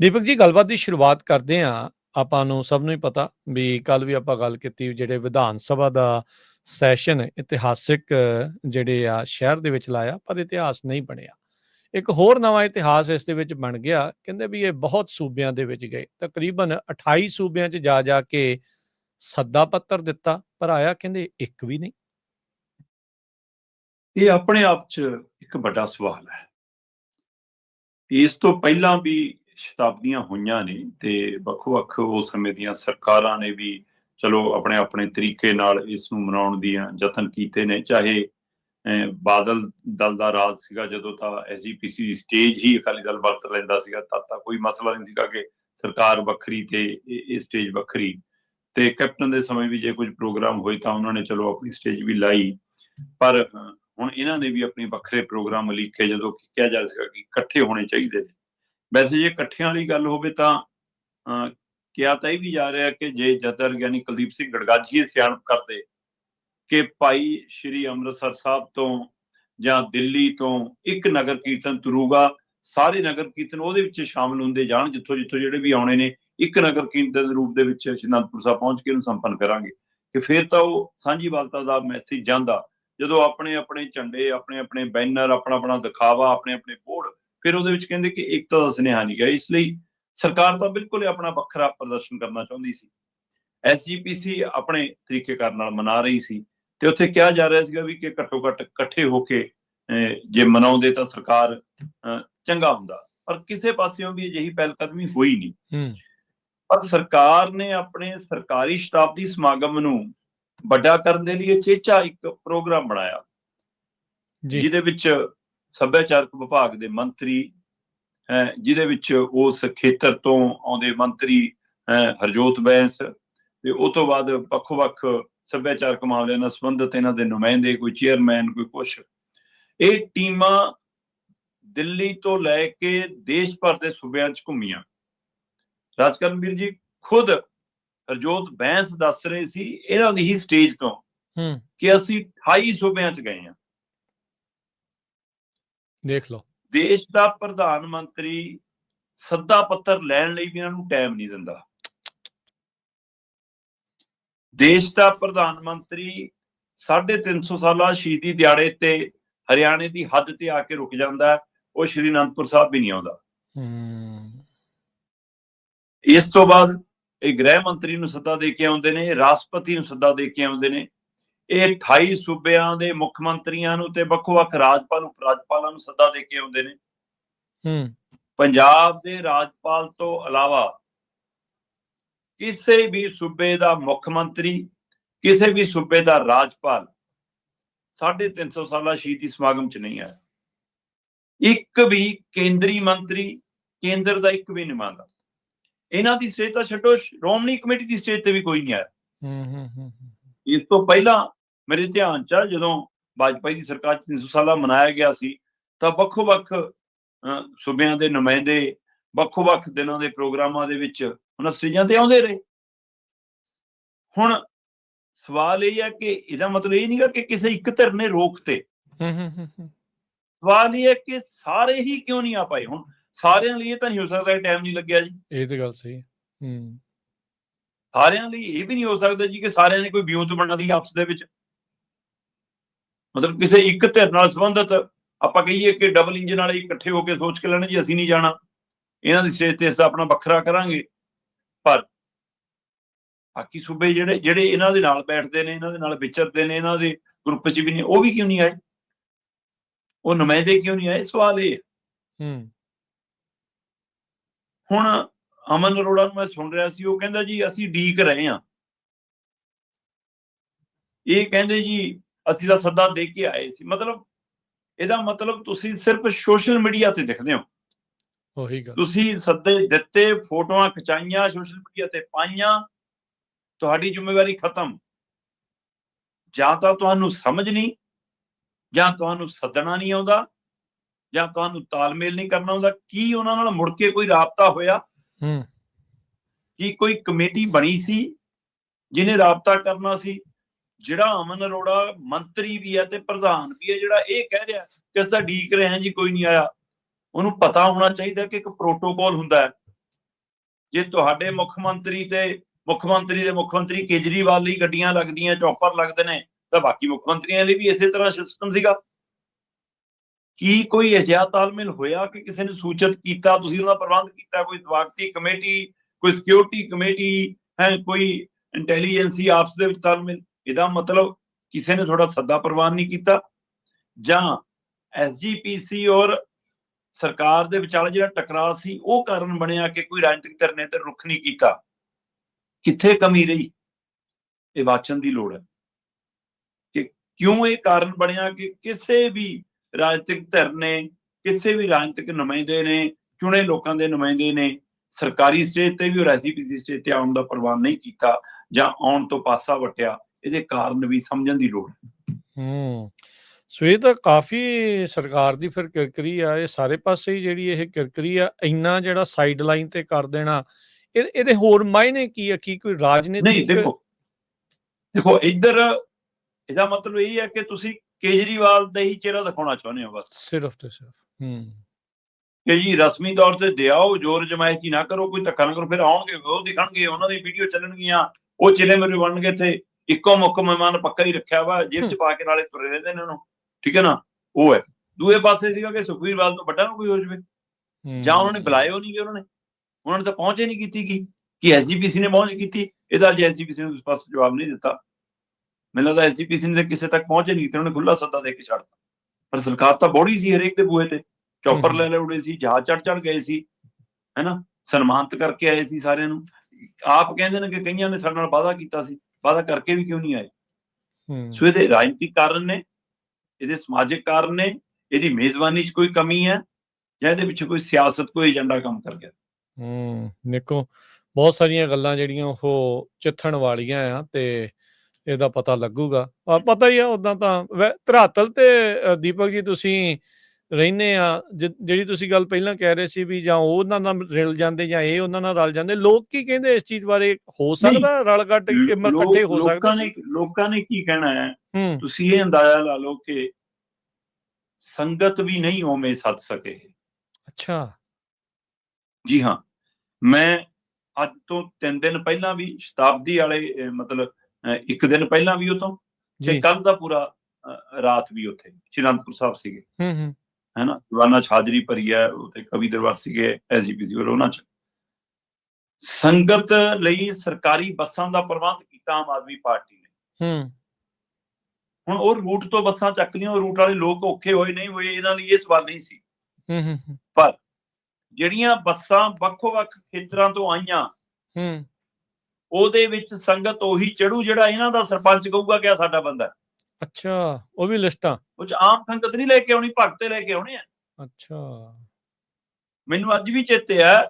ਦੀਪਕ ਜੀ, ਗੱਲਬਾਤ ਦੀ ਸ਼ੁਰੂਆਤ ਕਰਦੇ ਹਾਂ। ਆਪਾਂ ਨੂੰ ਸਭ ਨੂੰ ਹੀ ਪਤਾ ਵੀ ਕੱਲ ਵੀ ਆਪਾਂ ਗੱਲ ਕੀਤੀ ਜਿਹੜੇ ਵਿਧਾਨ ਸਭਾ ਦਾ ਸੈਸ਼ਨ ਇਤਿਹਾਸਿਕ ਜਿਹੜੇ ਆ ਸ਼ਹਿਰ ਦੇ ਵਿੱਚ ਲਾਇਆ, ਪਰ ਇਤਿਹਾਸ ਨਹੀਂ ਬਣਿਆ। ਇੱਕ ਹੋਰ ਨਵਾਂ ਇਤਿਹਾਸ ਇਸ ਦੇ ਵਿੱਚ ਬਣ ਗਿਆ, ਕਹਿੰਦੇ ਵੀ ਇਹ ਬਹੁਤ ਸੂਬਿਆਂ ਦੇ ਵਿੱਚ ਗਏ। ਤਕਰੀਬਨ 28 ਸੂਬਿਆਂ 'ਚ ਜਾ ਜਾ ਕੇ ਸੱਦਾ ਪੱਤਰ ਦਿੱਤਾ, ਪਰ ਆਇਆ ਕਹਿੰਦੇ ਇੱਕ ਵੀ ਨਹੀਂ। ਇਹ ਆਪਣੇ ਆਪ 'ਚ ਇੱਕ ਵੱਡਾ ਸਵਾਲ ਹੈ। ਇਸ ਤੋਂ ਪਹਿਲਾਂ ਵੀ ਸ਼ਤਾਬਦੀਆਂ ਹੋਈਆਂ ਨੇ ਤੇ ਵੱਖ-ਵੱਖ ਉਸ ਸਮੇਂ ਦੀਆਂ ਸਰਕਾਰਾਂ ਨੇ ਵੀ ਚਲੋ ਆਪਣੇ ਆਪਣੇ ਤਰੀਕੇ ਨਾਲ ਇਸ ਨੂੰ ਮਨਾਉਣ ਦੀਆਂ ਯਤਨ ਕੀਤੇ ਨੇ। ਚਾਹੇ ਬਾਦਲ ਦਲ ਦਾ ਰਾਜ ਸੀਗਾ, ਜਦੋਂ ਤਾਂ ਐਸਜੀਪੀਸੀ ਦੀ ਸਟੇਜ ਹੀ ਅਕਾਲੀ ਦਲ ਵਰਤ ਲੈਂਦਾ ਸੀਗਾ, ਤਦ ਤਾਂ ਕੋਈ ਮਸਲਾ ਨਹੀਂ ਸੀਗਾ ਕਿ ਸਰਕਾਰ ਵੱਖਰੀ ਤੇ ਇਹ ਸਟੇਜ ਵੱਖਰੀ। ਤੇ ਕੈਪਟਨ ਦੇ ਸਮੇਂ ਵੀ ਜੇ ਕੁਝ ਪ੍ਰੋਗਰਾਮ ਹੋਏ ਤਾਂ ਉਹਨਾਂ ਨੇ ਚਲੋ ਆਪਣੀ ਸਟੇਜ ਵੀ ਲਾਈ। ਪਰ ਹੁਣ ਇਹਨਾਂ ਨੇ ਵੀ ਆਪਣੇ ਵੱਖਰੇ ਪ੍ਰੋਗਰਾਮ ਲਿਖੇ, ਜਦੋਂ ਕਿ ਕਿਹਾ ਜਾ ਸੀਗਾ ਕਿ ਇਕੱਠੇ ਹੋਣੇ ਚਾਹੀਦੇ ਨੇ। ਵੈਸੇ ਜੇ ਇਕੱਠਿਆਂ ਵਾਲੀ ਗੱਲ ਹੋਵੇ ਤਾਂ ਅਹ, ਕਿਹਾ ਤਾਂ ਇਹ ਵੀ ਜਾ ਰਿਹਾ ਕਿ ਜੇ ਜਦਰ ਯਾਨੀ ਕੁਲਦੀਪ ਸਿੰਘ ਗੜਗਾਜੀ ਸਿਆਣਪ ਕਰਦੇ ਕਿ ਭਾਈ ਸ਼੍ਰੀ ਅੰਮ੍ਰਿਤਸਰ ਸਾਹਿਬ ਤੋਂ ਜਾਂ ਦਿੱਲੀ ਤੋਂ ਇੱਕ ਨਗਰ ਕੀਰਤਨ ਤੁਰੂਗਾ ਸਾਰੇ ਨਗਰ ਕੀਰਤਨ ਉਹਦੇ ਵਿੱਚ ਸ਼ਾਮਲ ਹੁੰਦੇ ਜਾਣ ਜਿੱਥੋਂ ਜਿੱਥੋਂ ਜਿਹੜੇ ਵੀ ਆਉਣੇ ਨੇ ਇੱਕ ਨਗਰ ਕੀਰਤਨ ਦੇ ਰੂਪ ਦੇ ਵਿੱਚ ਸ਼੍ਰੀ ਅਨੰਦਪੁਰ ਸਾਹਿਬ ਪਹੁੰਚ ਕੇ ਉਹਨੂੰ ਸੰਪੰਨ ਕਰਾਂਗੇ। ਕਿ ਫਿਰ ਤਾਂ ਉਹ ਸਾਂਝੀਵਾਲਤਾ ਦਾ ਮੈਸੇਜ ਜਾਂਦਾ ਜਦੋਂ ਆਪਣੇ ਆਪਣੇ ਝੰਡੇ ਆਪਣੇ ਆਪਣੇ ਬੈਨਰ ਆਪਣਾ ਆਪਣਾ ਦਿਖਾਵਾ ਆਪਣੇ ਆਪਣੇ ਬੋਰਡ ਫਿਰ ਉਹਦੇ ਵਿੱਚ ਕਹਿੰਦੇ ਕਿ ਏਕਤਾ ਦਾ ਸੁਨੇਹਾ ਨਹੀਂ ਗਿਆ। ਇਸ ਲਈ ਸਰਕਾਰ ਤਾਂ ਬਿਲਕੁਲ ਹੀ ਆਪਣਾ ਵੱਖਰਾ ਪ੍ਰਦਰਸ਼ਨ ਕਰਨਾ ਚਾਹੁੰਦੀ ਸੀ। ਐਸਜੀਪੀਸੀ ਆਪਣੇ ਤਰੀਕੇ ਕਰ ਨਾਲ ਮਨਾ ਰਹੀ ਸੀ ਤੇ ਉੱਥੇ ਕਿਹਾ ਜਾ ਰਿਹਾ ਸੀਗਾ ਵੀ ਕਿ ਘੱਟੋ ਘੱਟ ਇਕੱਠੇ ਹੋ ਕੇ ਜੇ ਮਨਾਉਂਦੇ ਤਾਂ ਸਰਕਾਰ ਚੰਗਾ ਹੁੰਦਾ। ਪਰ ਕਿਸੇ ਪਾਸਿਓਂ ਵੀ ਅਜਿਹੀ ਪਹਿਲ ਕਦਮੀ ਹੋਈ ਨਹੀਂ। ਪਰ ਸਰਕਾਰ ਨੇ ਆਪਣੇ ਸਰਕਾਰੀ ਸ਼ਤਾਬਦੀ ਸਮਾਗਮ ਨੂੰ ਵੱਡਾ ਕਰਨ ਦੇ ਲਈ ਚੇਚਾ ਇੱਕ ਪ੍ਰੋਗਰਾਮ ਬਣਾਇਆ। ਜਿਹਦੇ ਵਿੱਚ ਸੱਭਿਆਚਾਰਕ ਵਿਭਾਗ ਦੇ ਮੰਤਰੀ ਹੈ ਜਿਹਦੇ ਵਿੱਚ ਉਸ ਖੇਤਰ ਤੋਂ ਆਉਂਦੇ ਮੰਤਰੀ ਹੈ ਹਰਜੋਤ ਬੈਂਸ ਤੇ ਉਹ ਤੋਂ ਬਾਅਦ ਵੱਖ-ਵੱਖ ਸੱਭਿਆਚਾਰਕ ਮਾਮਲਿਆਂ ਨਾਲ ਸੰਬੰਧਿਤ ਇਹਨਾਂ ਦੇ ਨੁਮਾਇੰਦੇ ਕੋਈ ਚੇਅਰਮੈਨ ਕੋਈ ਕੁਛ। ਇਹ ਟੀਮਾਂ ਦਿੱਲੀ ਤੋਂ ਲੈ ਕੇ ਦੇਸ਼ ਭਰ ਦੇ ਸੂਬਿਆਂ 'ਚ ਘੁੰਮੀਆਂ। ਰਾਜਕਰਨਵੀਰ ਜੀ ਖੁਦ ਹਰਜੋਤ ਬੈਂਸ ਦੱਸ ਰਹੇ ਸੀ ਇਹਨਾਂ ਦੀ ਹੀ ਸਟੇਜ ਤੋਂ ਕਿ ਅਸੀਂ 28 ਸੂਬਿਆਂ 'ਚ ਗਏ ਹਾਂ। ਦੇਖ ਲਓ। ਦੇਸ਼ ਦਾ ਪ੍ਰਧਾਨ ਮੰਤਰੀ ਸੱਦਾ ਪੱਤਰ ਲੈਣ ਲਈ ਵੀ ਇਹਨਾਂ ਨੂੰ ਟਾਈਮ ਨਹੀਂ ਦਿੰਦਾ। ਦੇਸ਼ ਦਾ ਪ੍ਰਧਾਨ ਮੰਤਰੀ 350 ਸਾਲਾ ਸ਼ਹੀਦੀ ਦਿਹਾੜੇ ਤੇ ਹਰਿਆਣੇ ਦੀ ਹੱਦ ਤੇ ਆ ਕੇ ਰੁਕ ਜਾਂਦਾ। ਉਹ ਸ਼੍ਰੀ ਅਨੰਦਪੁਰ ਸਾਹਿਬ ਵੀ ਨਹੀਂ ਆਉਂਦਾ। ਇਸ ਤੋਂ ਬਾਅਦ ਇਹ ਗ੍ਰਹਿ ਮੰਤਰੀ ਨੂੰ ਸੱਦਾ ਦੇ ਕੇ ਆਉਂਦੇ ਨੇ ਰਾਸ਼ਟਰਪਤੀ ਨੂੰ ਸੱਦਾ ਦੇ ਕੇ ਆਉਂਦੇ ਨੇ ਇਹ 28 ਸੂਬਿਆਂ ਦੇ ਮੁੱਖ ਮੰਤਰੀਆਂ ਨੂੰ ਤੇ ਵੱਖ-ਵੱਖ ਰਾਜਪਾਲ ਉਪ ਰਾਜਪਾਲਾਂ ਨੂੰ ਸੱਦਾ ਦੇ ਕੇ ਆਉਂਦੇ ਨੇ। ਹੂੰ। ਪੰਜਾਬ ਦੇ ਰਾਜਪਾਲ ਤੋਂ ਇਲਾਵਾ ਕਿਸੇ ਵੀ ਸੂਬੇ ਦਾ ਮੁੱਖ ਮੰਤਰੀ ਕਿਸੇ ਵੀ ਸੂਬੇ ਦਾ ਰਾਜਪਾਲ 350 ਸਾਲਾ ਸ਼ਹੀਦੀ ਸਮਾਗਮ ਚ ਨਹੀਂ ਆਇਆ। ਇੱਕ ਵੀ ਕੇਂਦਰੀ ਮੰਤਰੀ ਕੇਂਦਰ ਦਾ ਇੱਕ ਵੀ ਨੁਮਾਇੰਦਾ ਇਹਨਾਂ ਦੀ ਸਟੇਜ ਤਾਂ ਛੱਡੋ ਸ਼੍ਰੋਮਣੀ ਕਮੇਟੀ ਦੀ ਸਟੇਜ ਤੇ ਵੀ ਕੋਈ ਨਹੀਂ ਆਇਆ। ਹੂੰ ਹੂੰ ਹੂੰ। ਇਸ ਤੋਂ ਪਹਿਲਾਂ ਮੇਰੇ ਧਿਆਨ ਚ ਜਦੋਂ ਵਾਜਪਾਈ ਦੀ ਸਰਕਾਰ 'ਚ 300 ਸਾਲਾ ਮਨਾਇਆ ਗਿਆ ਸੀ ਤਾਂ ਵੱਖੋ-ਵੱਖ ਸੂਬਿਆਂ ਦੇ ਨੁਮਾਇੰਦੇ ਵੱਖੋ-ਵੱਖ ਦਿਨਾਂ ਦੇ ਪ੍ਰੋਗਰਾਮਾਂ ਦੇ ਵਿੱਚ ਉਹਨਾਂ ਸਟੇਜਾਂ ਤੇ ਆਉਂਦੇ ਰਹੇ। ਹੁਣ ਸਵਾਲ ਇਹ ਹੈ ਕਿ ਇਹਦਾ ਮਤਲਬ ਇਹ ਨਹੀਂਗਾ ਕਿ ਕਿਸੇ ਇੱਕ ਧਿਰ ਨੇ ਰੋਕਤੇ ਸਵਾਲ ਇਹ ਹੈ ਕਿ ਸਾਰੇ ਹੀ ਕਿਉਂ ਨਹੀਂ ਆ ਪਾਏ? ਹੁਣ ਸਾਰਿਆਂ ਲਈ ਇਹ ਤਾਂ ਨਹੀਂ ਹੋ ਸਕਦਾ ਟਾਈਮ ਨਹੀਂ ਲੱਗਿਆ ਜੀ। ਇਹ ਤੇ ਗੱਲ ਸਹੀ ਹੈ। ਹੂੰ। ਸਾਰਿਆਂ ਲਈ ਇਹ ਵੀ ਨਹੀਂ ਹੋ ਸਕਦਾ ਜੀ ਕਿ ਸਾਰਿਆਂ ਨੇ ਕੋਈ ਵਿਉਂਤ ਬਣਾ ਲਈ ਆਪਸ ਦੇ ਵਿੱਚ। ਮਤਲਬ ਕਿਸੇ ਇੱਕ ਧਿਰ ਨਾਲ ਸੰਬੰਧਿਤ ਆਪਾਂ ਕਹੀਏ ਕਿ ਡਬਲ ਇੰਜਨ ਵਾਲੇ ਇਕੱਠੇ ਹੋ ਕੇ ਸੋਚ ਕੇ ਲੈਣ ਜੀ ਅਸੀਂ ਨਹੀਂ ਜਾਣਾ। ਇਹਨਾਂ ਦੀ ਸਟੇਜ ਤੇ ਅਸੀਂ ਆਪਣਾ ਵੱਖਰਾ ਕਰਾਂਗੇ। ਪਰ ਬਾਕੀ ਸੂਬੇ ਜਿਹੜੇ ਜਿਹੜੇ ਇਹਨਾਂ ਦੇ ਨਾਲ ਬੈਠਦੇ ਨੇ ਇਹਨਾਂ ਦੇ ਨਾਲ ਵਿਚਰਦੇ ਨੇ ਇਹਨਾਂ ਦੇ ਗਰੁੱਪ 'ਚ ਵੀ ਨੇ ਉਹ ਵੀ ਕਿਉਂ ਨਹੀਂ ਆਏ? ਉਹ ਨੁਮਾਇੰਦੇ ਕਿਉਂ ਨਹੀਂ ਆਏ? ਸਵਾਲ ਇਹ ਹੈ। ਹੁਣ ਅਮਨ ਅਰੋੜਾ ਨੂੰ ਮੈਂ ਸੁਣ ਰਿਹਾ ਸੀ ਉਹ ਕਹਿੰਦਾ ਜੀ ਅਸੀਂ ਡੀਕ ਰਹੇ ਹਾਂ। ਇਹ ਕਹਿੰਦੇ ਜੀ ਅਸੀਂ ਤਾਂ ਸੱਦਾ ਦੇ ਕੇ ਆਏ ਸੀ। ਮਤਲਬ ਇਹਦਾ ਮਤਲਬ ਤੁਸੀਂ ਸਿਰਫ ਸੋਸ਼ਲ ਮੀਡੀਆ ਤੇ ਦਿਖਦੇ ਹੋ। ਉਹੀ ਗੱਲ। ਤੁਸੀਂ ਸੱਦੇ ਦਿੱਤੇ ਫੋਟੋਆਂ ਖਿਚਾਈਆਂ ਸੋਸ਼ਲ ਮੀਡੀਆ ਤੇ ਪਾਈਆਂ ਤੁਹਾਡੀ ਜ਼ਿੰਮੇਵਾਰੀ ਖਤਮ। ਜਾਂ ਤਾਂ ਤੁਹਾਨੂੰ ਸਮਝ ਨਹੀਂ ਜਾਂ ਤੁਹਾਨੂੰ ਸੱਦਣਾ ਨਹੀਂ ਆਉਂਦਾ ਜਾਂ ਤੁਹਾਨੂੰ ਤਾਲਮੇਲ ਨਹੀਂ ਕਰਨਾ ਆਉਂਦਾ। ਕੀ ਉਹਨਾਂ ਨਾਲ ਮੁੜ ਕੇ ਕੋਈ ਰਾਬਤਾ ਹੋਇਆ? ਹੂੰ। ਕੀ ਕੋਈ ਕਮੇਟੀ ਬਣੀ ਸੀ ਜਿਹਨੇ ਰਾਬਤਾ ਕਰਨਾ ਸੀ? ਜਿਹੜਾ ਅਮਨ ਅਰੋੜਾ ਮੰਤਰੀ ਵੀ ਹੈ ਤੇ ਪ੍ਰਧਾਨ ਵੀ ਹੈ ਜਿਹੜਾ ਇਹ ਕਹਿ ਰਿਹਾ ਕਿ ਅਸਾਂ ਡੀਕ ਰਹੇ ਹਾਂ ਜੀ, ਕੋਈ ਨਹੀਂ ਆਇਆ। ਉਹਨੂੰ ਪਤਾ ਹੋਣਾ ਚਾਹੀਦਾ ਕਿ ਇੱਕ ਪ੍ਰੋਟੋਕੋਲ ਹੁੰਦਾ ਹੈ। ਜੇ ਤੁਹਾਡੇ ਮੁੱਖ ਮੰਤਰੀ ਤੇ ਮੁੱਖ ਮੰਤਰੀ ਦੇ ਮੁੱਖ ਮੰਤਰੀ ਕੇਜਰੀਵਾਲ ਲਈ ਗੱਡੀਆਂ ਲੱਗਦੀਆਂ, ਚੌਪਰ ਲੱਗਦੇ ਨੇ, ਤਾਂ ਬਾਕੀ ਮੁੱਖ ਮੰਤਰੀਆਂ ਲਈ ਵੀ ਇਸੇ ਤਰ੍ਹਾਂ ਸਿਸਟਮ ਸੀਗਾ। ਕੀ ਕੋਈ ਅਜਿਹਾ ਤਾਲਮੇਲ ਹੋਇਆ ਕਿ ਕਿਸੇ ਨੇ ਸੂਚਿਤ ਕੀਤਾ, ਤੁਸੀਂ ਉਹਦਾ ਪ੍ਰਬੰਧ ਕੀਤਾ, ਕੋਈ ਸਵਾਗਤੀ ਕਮੇਟੀ, ਕੋਈ ਸਿਕਿਉਰਿਟੀ ਕਮੇਟੀ, ਹੈ, ਕੋਈ ਇੰਟੈਲੀਜੈਂਸੀ ਆਪਸ ਦੇ ਵਿੱਚ ਤਾਲਮੇਲ? ਇਹਦਾ ਮਤਲਬ ਕਿਸੇ ਨੇ ਥੋੜਾ ਸੱਦਾ ਪ੍ਰਵਾਨ ਨਹੀਂ ਕੀਤਾ, ਜਾਂ ਐਸਜੀਪੀਸੀ ਔਰ ਸਰਕਾਰ ਦੇ ਵਿਚਾਲੇ ਜਿਹੜਾ ਟਕਰਾਅ ਸੀ, ਉਹ ਕਾਰਨ ਬਣਿਆ ਕਿ ਕੋਈ ਰਾਜਨੀਤਿਕ ਧਿਰ ਨੇ ਤੇ ਰੁਖ ਨਹੀਂ ਕੀਤਾ। ਕਿੱਥੇ ਕਮੀ ਰਹੀ? ਇਹ ਵਾਚਨ ਦੀ ਲੋੜ ਹੈ। ਕਿ ਕਿਉਂ ਇਹ ਕਾਰਨ ਬਣਿਆ ਕਿ ਕਿਸੇ ਵੀ ਰਾਜਨੀਤਿਕ ਧਿਰ ਨੇ, ਕਿਸੇ ਵੀ ਰਾਜਨੀਤਿਕ ਨੁਮਾਇੰਦੇ ਨੇ, ਚੁਣੇ ਲੋਕਾਂ ਦੇ ਨੁਮਾਇੰਦੇ ਨੇ, ਸਰਕਾਰੀ ਸਟੇਜ ਤੇ ਵੀ ਔਰ ਐਸਜੀਪੀਸੀ ਸਟੇਜ ਤੇ ਆਉਣ ਦਾ ਪ੍ਰਵਾਨ ਨਹੀਂ ਕੀਤਾ ਜਾਂ ਆਉਣ ਤੋਂ ਪਾਸਾ ਵਟਿਆ। ਇਹਦੇ ਕਾਰਨ ਵੀ ਸਮਝਣ ਦੀ ਲੋੜ ਹੈ। ਹੂੰ ਸੋ ਇਹ ਤਾਂ ਕਾਫੀ ਸਰਕਾਰ ਦੀ ਫਿਰ ਕਿਰਕਰੀ ਆ ਇਹ ਸਾਰੇ ਪਾਸੇ ਹੀ ਜਿਹੜੀ ਇਹ ਕਿਰਕਰੀ ਆ ਇੰਨਾ ਜਿਹੜਾ ਸਾਈਡ ਲਾਈਨ ਤੇ ਕਰ ਦੇਣਾ ਇਹ ਇਹਦੇ ਹੋਰ ਮਾਇਨੇ ਕੀ ਆ? ਕੀ ਕੋਈ ਨਹੀਂ ਰਾਜਨੀਤਿਕ ਦੇਖੋ ਦੇਖੋ ਇੱਧਰ ਇਹਦਾ ਮਤਲਬ ਇਹ ਹੈ ਕਿ ਤੁਸੀਂ ਕੇਜਰੀਵਾਲ ਦਾ ਹੀ ਚਿਹਰਾ ਦਿਖਾਉਣਾ ਚਾਹੁੰਦੇ ਹੋ ਬਸ। ਸਿਰਫ ਤੇ ਸਿਰਫ ਹੂੰ। ਕਿ ਜੀ ਰਸਮੀ ਤੌਰ ਤੇ ਦਿਆਓ ਜ਼ੋਰ ਜਮਾਇਤੀ ਨਾ ਕਰੋ ਕੋਈ ਧੱਕਾ ਨਾ ਕਰੋ ਫਿਰ ਆਉਣਗੇ ਉਹ ਦਿਖਣਗੇ ਉਹਨਾਂ ਦੀ ਵੀਡੀਓ ਚੱਲਣਗੀਆਂ ਉਹ ਚਿਲੇ ਮੇਰੇ ਬਣਨਗੇ ਇੱਥੇ। ਇੱਕੋ ਮੁੱਖ ਮਹਿਮਾਨ ਪੱਕਾ ਹੀ ਰੱਖਿਆ ਵਾ ਜੇਬ ਚ ਪਾ ਕੇ ਨਾਲੇ ਤੁਰੇ ਰਹਿੰਦੇ ਨੇ ਉਹਨੂੰ। ਠੀਕ ਹੈ ਨਾ? ਉਹ ਹੈ। ਦੂਏ ਪਾਸੇ ਸੀਗਾ ਕਿ ਸੁਖਵੀਰਵਾਲ ਤੋਂ ਵੱਡਾ ਨਾ ਕੋਈ ਹੋ ਜਵੇ। ਜਾਂ ਉਹਨਾਂ ਨੇ ਉਹ ਨਹੀਂ ਗਏ ਉਹਨਾਂ। ਨੇ ਉਹਨਾਂ ਨੇ ਤਾਂ ਪਹੁੰਚ ਨਹੀਂ ਕੀਤੀ ਕੀ ਕਿ ਐਸਜੀਪੀਸੀ ਨੇ ਪਹੁੰਚ ਕੀਤੀ। ਇਹਦਾ ਜੇ ਐਸਜੀਪੀਸੀ ਨੇ ਉਸ ਪਾਸੇ ਜਵਾਬ ਨਹੀਂ ਦਿੱਤਾ। ਮੈਨੂੰ ਲੱਗਦਾ ਐਸਜੀਪੀਸੀ ਨੇ ਤਾਂ ਕਿਸੇ ਤੱਕ ਪਹੁੰਚ ਨਹੀਂ ਕੀਤੀ। ਉਹਨੇ ਖੁੱਲਾ ਸੱਦਾ ਦੇ ਕੇ ਛੱਡਤਾ। ਪਰ ਸਰਕਾਰ ਤਾਂ ਬੋੜੀ ਸੀ ਹਰੇਕ ਦੇ ਬੂਹੇ ਤੇ। ਚੌਪਰ। ਲੈ ਲੈ ਉੜੇ ਸੀ ਜਹਾਜ਼ ਚੜ ਚੜ ਗਏ ਸੀ। ਹੈਨਾ ਸਨਮਾਨਿਤ ਕਰਕੇ ਆਏ ਸੀ ਸਾਰਿਆਂ ਨੂੰ। ਆਪ ਕਹਿੰਦੇ ਨੇ ਕਿ ਕਈਆਂ ਨੇ ਸਾਡੇ ਨਾਲ ਵਾਅਦਾ ਕੀਤਾ ਸੀ। ਵਾਅਦਾ ਕਰਕੇ ਵੀ ਕਿਉਂ ਨਹੀਂ ਆਏ? ਹੂੰ। ਸੋ ਇਹਦੇ ਰਾਜਨੀਤਿਕ ਕਾਰਨ ਨੇ ਇਹਦੇ ਸਮਾਜਿਕ ਕਾਰਨ ਨੇ ਇਹਦੀ ਮੇਜ਼ਬਾਨੀ 'ਚ ਕੋਈ ਕਮੀ ਹੈ ਜਾਂ ਇਹਦੇ ਵਿੱਚ ਕੋਈ ਸਿਆਸਤ ਕੋਈ ਏਜੰਡਾ ਕੰਮ ਕਰ ਗਿਆ? ਹੂੰ ਦੇਖੋ ਬਹੁਤ ਸਾਰੀਆਂ ਗੱਲਾਂ ਜਿਹੜੀਆਂ ਉਹ ਚਿੱਥਣ ਵਾਲੀਆਂ ਆ ਤੇ ਇਹਦਾ ਪਤਾ ਲੱਗੂਗਾ। ਪਤਾ ਹੀ ਆ ਉਦਾਂ ਤਾਂ ਧਰਾਤਲ ਤੇ ਦੀਪਕ ਜੀ ਤੁਸੀਂ ਰਹਿੰਦੇ ਆ ਜਿਹੜੀ ਤੁਸੀਂ ਗੱਲ ਪਹਿਲਾਂ ਕਹਿ ਰਹੇ ਸੀ ਵੀ ਜਾਂ ਉਹ ਉਹਨਾਂ ਨਾਲ ਰਲ ਜਾਂਦੇ ਜਾਂ ਇਹ ਉਹਨਾਂ ਨਾਲ ਰਲ ਜਾਂਦੇ ਲੋਕ ਕੀ ਕਹਿੰਦੇ ਇਸ ਚੀਜ਼ ਬਾਰੇ? ਹੋ ਸਕਦਾ ਰਲ ਗੱਟ ਕੇ ਮ- ਲੋਕ- ਇਕੱਠੇ ਹੋ ਸਕਦੇ ਲੋਕਾਂ ਨੇ ਲੋਕਾਂ ਨੇ ਕੀ ਕਹਿਣਾ ਹੈ? ਤੁਸੀਂ ਇਹ ਅੰਦਾਜ਼ਾ ਲਾ ਲਓ ਕਿ ਸੰਗਤ ਵੀ ਨਹੀਂ ਉਵੇਂ ਸੱਦ ਸਕੇ। ਅੱਛਾ। ਜੀ ਹਾਂ। ਮੈਂ ਅੱਜ ਤੋਂ 3 ਦਿਨ ਪਹਿਲਾਂ ਵੀ ਸ਼ਤਾਬਦੀ ਵਾਲੇ ਮਤਲਬ ਇੱਕ ਦਿਨ ਪਹਿਲਾਂ ਵੀ ਉਹ ਤੋਂ ਕੱਲ ਦਾ ਪੂਰਾ ਰਾਤ ਵੀ ਉੱਥੇ ਸ਼੍ਰੀ ਅਨੰਦਪੁਰ ਸਾਹਿਬ ਸੀਗੇ। ਹੂੰ ਹੂੰ। ਹੈਨਾ ਦੀਵਾਨਾ ਚ ਹਾਜ਼ਰੀ ਭਰੀ ਹੈ ਕਵੀ ਦਰਬਾਰ ਸੀਗੇ ਐਸਜੀਪੀਸੀ ਵੱਲੋਂ ਉਹਨਾਂ ਚ। ਸੰਗਤ ਲਈ ਸਰਕਾਰੀ ਬੱਸਾਂ ਦਾ ਪ੍ਰਬੰਧ ਕੀਤਾ ਆਮ ਆਦਮੀ ਪਾਰਟੀ ਨੇ। ਹੂੰ। ਹੁਣ ਉਹ ਰੂਟ ਤੋਂ ਬੱਸਾਂ ਚੱਕ ਲਈਆਂ ਉਹ ਰੂਟ ਵਾਲੇ ਲੋਕ ਔਖੇ ਹੋਏ ਨਹੀਂ ਹੋਏ ਇਹਨਾਂ ਲਈ ਇਹ ਸਵਾਲ ਨਹੀਂ ਸੀ। ਹੂੰ ਹੂੰ ਹੂੰ, ਜਿਹੜੀਆਂ ਬੱਸਾਂ ਵੱਖੋ-ਵੱਖ ਖੇਤਰਾਂ ਤੋਂ ਆਈਆਂ ਹੂੰ। ਉਹਦੇ ਵਿੱਚ ਸੰਗਤ ਉਹੀ ਚੜੂ ਜਿਹੜਾ ਇਹਨਾਂ ਦਾ ਸਰਪੰਚ ਕਹੂਗਾ ਕਿ ਆਹ ਸਾਡਾ ਬੰਦਾ ਹੈ। ਅੱਛਾ ਉਹ ਵੀ ਲਿਸਟਾਂ? ਉਹ ਚ ਆਮ ਸੰਗਤ ਨਹੀਂ ਲੈ ਕੇ ਆਉਣੀ ਭਗਤੇ ਲੈ ਕੇ ਆਉਣੇ ਆ। ਅੱਛਾ। ਮੈਨੂੰ ਅੱਜ ਵੀ ਚੇਤੇ ਆ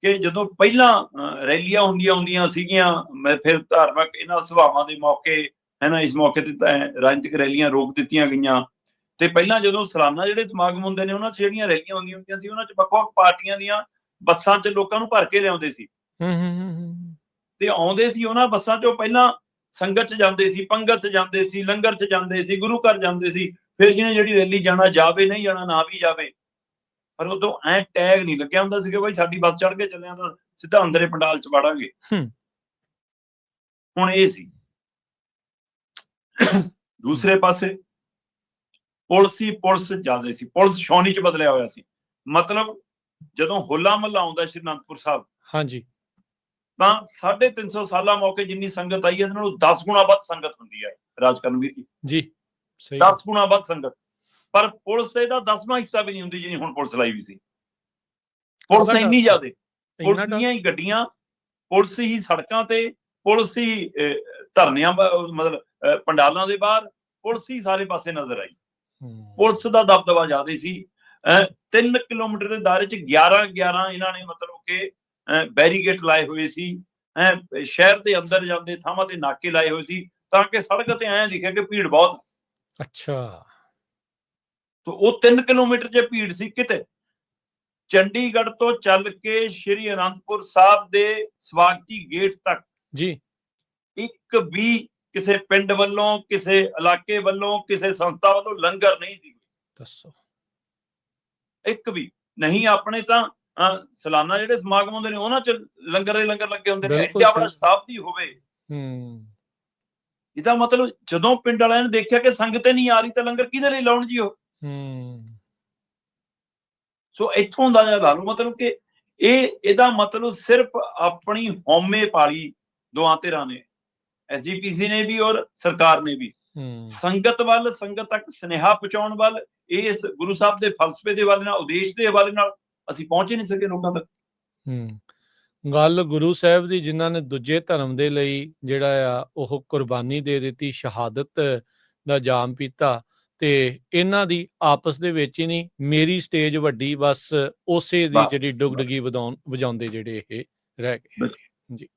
ਕਿ ਜਦੋਂ ਪਹਿਲਾਂ ਰੈਲੀਆਂ ਹੁੰਦੀਆਂ ਹੁੰਦੀਆਂ ਸੀਗੀਆਂ ਮੈਂ ਫਿਰ ਧਾਰਮਿਕ ਇਹਨਾਂ ਸਭਾਵਾਂ ਦੇ ਮੌਕੇ ਹੈ ਨਾ ਇਸ ਮੌਕੇ ਤੇ ਤਾਂ ਰਾਜਨੀਤਿਕ ਰੈਲੀਆਂ ਰੋਕ ਦਿੱਤੀਆਂ ਗਈਆਂ। ਤੇ ਪਹਿਲਾਂ ਜਦੋਂ ਸਾਲਾਨਾ ਜਿਹੜੇ ਸਮਾਗਮ ਹੁੰਦੇ ਨੇ ਉਹਨਾਂ 'ਚ ਜਿਹੜੀਆਂ ਰੈਲੀਆਂ ਹੁੰਦੀਆਂ ਹੁੰਦੀਆਂ ਸੀ ਉਹਨਾਂ 'ਚ ਵੱਖ-ਵੱਖ ਪਾਰਟੀਆਂ ਦੀਆਂ ਬੱਸਾਂ 'ਚ ਲੋਕਾਂ ਨੂੰ ਭਰ ਕੇ ਲਿਆਉਂਦੇ ਸੀ। ਹੂੰ ਹੂੰ, ਹੂੰ। ਤੇ ਆਉਂਦੇ ਸੀ ਉਹਨਾਂ ਬੱਸਾਂ 'ਚੋਂ ਪਹਿਲਾਂ ਸੰਗਤ 'ਚ ਜਾਂਦੇ ਸੀ ਪੰਗਤ 'ਚ ਜਾਂਦੇ ਸੀ ਲੰਗਰ 'ਚ ਜਾਂਦੇ ਸੀ ਗੁਰੂ ਘਰ ਜਾਂਦੇ ਸੀ ਫਿਰ ਜਿਹਨੇ ਜਿਹੜੀ ਰੈਲੀ ਜਾਣਾ ਜਾਵੇ ਨਹੀਂ ਜਾਣਾ ਨਾ ਵੀ ਜਾਵੇ। ਪਰ ਉਦੋਂ ਐ ਟੈਗ ਨਹੀਂ ਲੱਗਿਆ ਹੁੰਦਾ ਸੀ ਕਿ ਭਾਈ ਸਾਡੀ ਬੱਸ ਚੜ ਕੇ ਚੱਲਿਆ ਤਾਂ ਸਿੱਧਾ ਅੰਦਰੇ ਪੰਡਾਲ 'ਚ ਵੜਾਂਗੇ। ਹੂੰ। ਹੁਣ ਇਹ ਸੀ। ਦੂਸਰੇ ਪਾਸੇ ਪੁਲਿਸ ਹੀ ਪੁਲਿਸ ਜ਼ਿਆਦਾ ਸੀ। ਪੁਲਿਸ ਸ਼ੌਨੀ 'ਚ ਬਦਲਿਆ ਹੋਇਆ ਸੀ। ਮਤਲਬ ਜਦੋਂ ਹੋਲਾ ਮਹੱਲਾ ਆਉਂਦਾ ਸ਼੍ਰੀ ਅਨੰਦਪੁਰ ਸਾਹਿਬ ਹਾਂਜੀ। ਤਾਂ 350 ਸਾਲਾਂ ਮੌਕੇ ਜਿੰਨੀ ਸੰਗਤ ਆਈ ਹੈ ਇਹਦੇ ਨਾਲੋਂ 10 ਗੁਣਾ ਵੱਧ ਸੰਗਤ ਹੁੰਦੀ ਹੈ ਰਾਜਕਰਮਵੀਰ ਜੀ। ਜੀ ਸਹੀ 10 ਗੁਣਾ ਵੱਧ ਸੰਗਤ। ਪਰ ਪੁਲਿਸ ਇਹਦਾ 10ਵਾਂ ਹਿੱਸਾ ਵੀ ਨਹੀਂ ਹੁੰਦੀ ਜਿੰਨੀ ਹੁਣ ਪੁਲਿਸ ਲਾਈ ਵੀ ਸੀ। ਪੁਲਿਸ ਇੰਨੀ ਜ਼ਿਆਦੇ। ਪੁਲਿਸ ਦੀਆਂ ਹੀ ਗੱਡੀਆਂ ਪੁਲਿਸ ਹੀ ਸੜਕਾਂ ਤੇ ਪੁਲਿਸ ਹੀ ਧਰਨਿਆਂ ਮਤਲਬ ਪੰਡਾਲਾਂ ਦੇ ਬਾਹਰ ਪੁਲਿਸ ਹੀ ਸਾਰੇ ਪਾਸੇ ਨਜ਼ਰ ਆਈ। ਪੁਲਿਸ ਦਾ ਦਬਦਬਾ ਜ਼ਿਆਦਾ ਸੀ। 3 ਕਿਲੋਮੀਟਰ ਦੇ ਦਾਇਰੇ ਚ 11 11 ਇਹਨਾਂ ਨੇ ਮਤਲਬ ਕਿ ਬੈਰੀਗੇਟ ਲਾਏ ਹੋਏ ਸੀ ਹੈਂ, ਸ਼ਹਿਰ ਦੇ ਅੰਦਰ ਜਾਂਦੇ ਥਾਵਾਂ ਤੇ ਨਾਕੇ ਲਾਏ ਹੋਏ ਸੀ ਤਾਂ ਕਿ ਸੜਕ ਤੇ ਐਂ ਦਿਖਿਆ ਕਿ ਭੀੜ ਬਹੁਤ ਅੱਛਾ। ਤੋ ਉਹ 3 ਕਿਲੋਮੀਟਰ ਜੇ ਭੀੜ ਸੀ ਕਿਤੇ? ਚੰਡੀਗੜ੍ਹ ਤੋਂ ਚੱਲ ਕੇ ਸ਼੍ਰੀ ਅਨੰਦਪੁਰ ਸਾਹਿਬ ਦੇ ਸਵਾਗਤੀ ਗੇਟ ਤੱਕ। ਜੀ। ਇੱਕ ਵੀ ਕਿਸੇ ਪਿੰਡ ਵੱਲੋਂ ਕਿਸੇ ਇਲਾਕੇ ਵੱਲੋਂ ਕਿਸੇ ਸੰਸਥਾ ਵੱਲੋਂ ਲੰਗਰ ਨਹੀਂ ਸੀ। ਦੱਸੋ। ਇੱਕ ਵੀ। ਨਹੀਂ ਆਪਣੇ ਤਾਂ ਸਾਲਾਨਾ ਜਿਹੜੇ ਸਮਾਗਮ ਹੁੰਦੇ ਨੇ ਉਹਨਾਂ ਚ ਲੰਗਰ ਹੀ ਲੰਗਰ ਲੱਗੇ ਹੁੰਦੇ ਨੇ ਬੜਾ ਸਹੀ। ਸ਼ਤਾਬਦੀ ਹੋਵੇ। ਹੂੰ। ਇਹਦਾ ਮਤਲਬ ਜਦੋਂ ਪਿੰਡ ਵਾਲਿਆਂ ਨੇ ਦੇਖਿਆ ਕਿ ਸੰਗਤ ਨਹੀਂ ਆ ਰਹੀ ਤਾਂ ਲੰਗਰ ਕਿਹਦੇ ਲਈ ਲਾਉਣ ਜੀ ਉਹ? ਹੂੰ। ਸੋ ਇੱਥੋਂ ਦਾ ਲਾ ਲਓ ਮਤਲਬ ਕਿ ਇਹ ਇਹਦਾ ਮਤਲਬ ਸਿਰਫ ਆਪਣੀ ਹਉਮੈ ਪਾਲੀ ਦੋਹਾਂ ਧਿਰਾਂ ਨੇ। ਐਸਜੀਪੀਸੀ ਨੇ ਵੀ ਔਰ ਸਰਕਾਰ ਨੇ ਵੀ। ਸੰਗਤ ਵੱਲ ਸੰਗਤ ਤੱਕ ਸੁਨੇਹਾ ਪਹੁੰਚਾਉਣ ਵੱਲ ਇਸ ਗੁਰੂ ਸਾਹਿਬ ਦੇ ਫਲਸਫੇ ਦੇ ਹਵਾਲੇ ਨਾਲ ਉਦੇਸ਼ ਦੇ ਹਵਾਲੇ ਨਾਲ ਅਸੀਂ ਪਹੁੰਚ ਹੀ ਨਹੀਂ ਸਕੇ ਲੋਕਾਂ ਤੱਕ ਹੂੰ ਗੱਲ ਗੁਰੂ ਸਾਹਿਬ ਦੀ ਜਿਨ੍ਹਾਂ ਨੇ ਦੂਜੇ ਧਰਮ ਦੇ ਲਈ ਜਿਹੜਾ ਆ ਉਹ ਕੁਰਬਾਨੀ ਦੇ ਦਿੱਤੀ ਸ਼ਹਾਦਤ ਦਾ ਜਾਮ ਪੀਤਾ ਤੇ ਇਹਨਾਂ ਦੀ ਆਪਸ ਦੇ ਵਿੱਚ ਹੀ ਨਹੀਂ ਮੇਰੀ ਸਟੇਜ ਵੱਡੀ ਬਸ ਉਸੇ ਦੀ ਜਿਹੜੀ। ਡੁਗਡਗੀ ਵਧਾਉਣ ਵਜਾਉਂਦੇ ਜਿਹੜੇ ਇਹ ਰਹਿ ਗਏ। ਜੀ